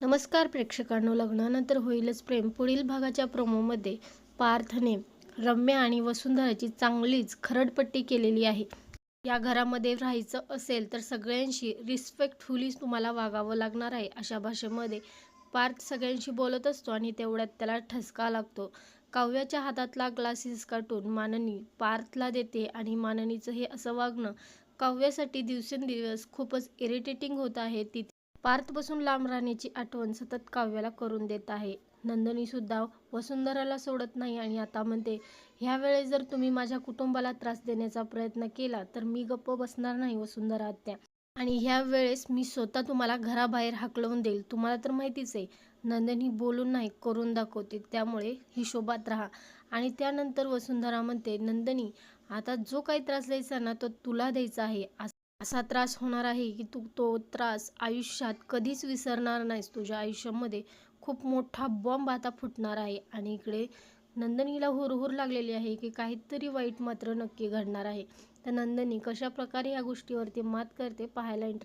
नमस्कार प्रेक्षकांनो लग्नानंतर होईलच प्रेम. पुढील भागाच्या प्रोमोमध्ये पार्थने रम्या आणि वसुंधराची चांगलीच खरडपट्टी केलेली आहे. या घरामध्ये राहायचं असेल तर सगळ्यांशी रिस्पेक्टफुली तुम्हाला वागावं लागणार आहे अशा भाषेमध्ये पार्थ सगळ्यांशी बोलत असतो आणि तेवढ्यात त्याला ठसका लागतो. काव्याच्या हातातला ग्लासेस काटून माननी पार्थला देते आणि माननीचं हे असं वागणं काव्यासाठी दिवसेंदिवस खूपच इरिटेटिंग होत आहे. ती पार्थपासून लांब राहण्याची आठवण सतत काव्याला करून देत आहे. नंदिनी सुद्धा वसुंधराला सोडत नाही आणि आता म्हणते ह्या वेळेस जर तुम्ही माझ्या कुटुंबाला त्रास देण्याचा प्रयत्न केला तर मी गप्प बसणार नाही वसुंधरा आत्या. आणि ह्या वेळेस मी स्वतः तुम्हाला घराबाहेर हाकलवून देईल. तुम्हाला तर माहितीच आहे नंदिनी बोलून नाही करून दाखवते. त्यामुळे हिशोबात राहा. आणि त्यानंतर वसुंधरा म्हणते नंदिनी आता जो काही त्रास द्यायचा ना तो तुला द्यायचा आहे. असा त्रास होणार आहे की तू तो त्रास आयुष्यात कधीच विसरणार नाहीस. तुझ्या आयुष्यामध्ये खूप मोठा बॉम्ब आता फुटणार आहे. आणि इकडे नंदनीला हुरहुर लागलेली आहे की काहीतरी वाईट मात्र नक्की घडणार आहे. तर नंदनी कशा प्रकारे या गोष्टीवरती मात करते पाहायला इंटरेस्ट